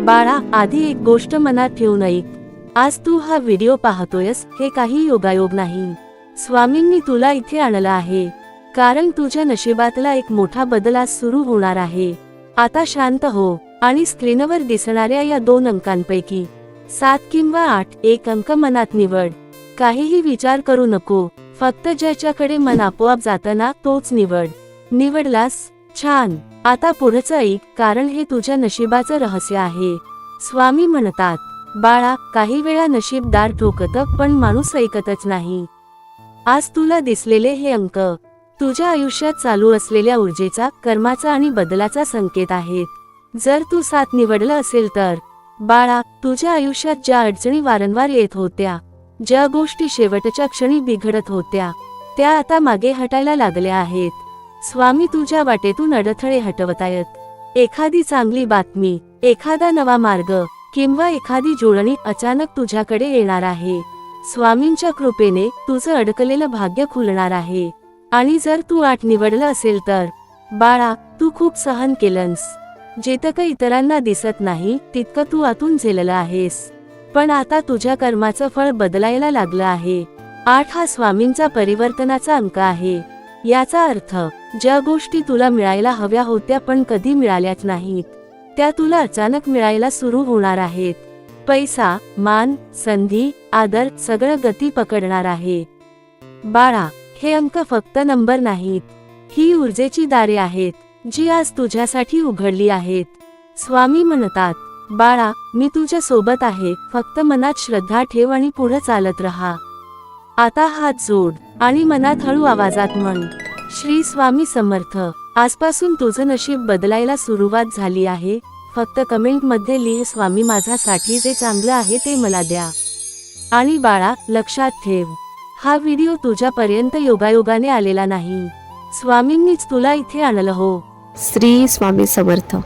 बाळा आधी एक गोष्ट मनात ठेवू नये. आज तू हा व्हिडिओ पाहतोयस हे काही योगायोग नाही. स्वामींनी तुला इथे आणलं आहे. कारण तुझ्या नशिबातला एक मोठा बदल आज सुरू होणार आहे. आता शांत हो आणि स्क्रीनवर दिसणाऱ्या या दोन अंकांपैकी सात किंवा आठ एक अंक मनात निवड. काहीही विचार करू नको फक्त ज्याच्याकडे मन आपोआप जाताना तोच निवड. निवडलास? छान. आता पुढचं ऐक कारण हे तुझ्या नशिबाचं रहस्य आहे. स्वामी म्हणतात बाळा काही वेळा नशीबदार ठोकत पण माणूस ऐकतच नाही. आज तुला दिसलेले हे अंक तुझ्या आयुष्यात चालू असलेल्या ऊर्जेचा कर्माचा आणि बदलाचा संकेत आहेत. जर तू साथ निवडलं असेल तर बाळा तुझ्या आयुष्यात ज्या अडचणी वारंवार येत होत्या ज्या गोष्टी शेवटच्या क्षणी बिघडत होत्या त्या आता मागे हटायला लागल्या आहेत. स्वामी तुझ्या वाटेतून अडथळे हटवतायत. एखादी चांगली बातमी एखादा नवा मार्ग किंवा एखादी जुळणी अचानक तुझ्याकडे येणार आहे. स्वामींच्या कृपेने तुझं अडकलेलं भाग्य खुलणार आहे. आणि जर तू आठ निवडलं असेल तर बाळा तू खूप सहन केलंस. जितकं इतरांना दिसत नाही तितकं तू आतून झेललं आहेस. पण आता तुझ्या कर्माचं फळ बदलायला लागलं आहे. आठ हा स्वामींचा परिवर्तनाचा अंक आहे. याचा अर्थ ज्या गोष्टी तुला मिळायला हव्या होत्या पण कधी मिळाल्याच नाहीत त्या तुला अचानक मिळायला सुरू होणार आहेत. पैसा मान संधी आदर सगळं गती पकडणार आहे. बाळा हे अंक फक्त नंबर नाहीत. ही ऊर्जेची दारे आहेत जी आज तुझ्यासाठी उघडली आहेत. स्वामी म्हणतात बाळा मी तुझ्या सोबत आहे फक्त मनात श्रद्धा ठेव आणि पुढे चालत राहा. आता हात जोड आणि मनात हळू आवाजात म्हण. श्री स्वामी समर्थ आजपासून तुझं नशीब बदलायला सुरुवात झाली आहे. फक्त कमेंटमध्ये लिह स्वामी माझ्यासाठी जे चांगलं आहे ते मला द्या. आणि बाळा लक्षात ठेव. हा व्हिडिओ तुझ्यापर्यंत योगायोगाने आलेला नाही. स्वामींनीच तुला इथे आणलं हो. श्री स्वामी समर्थ.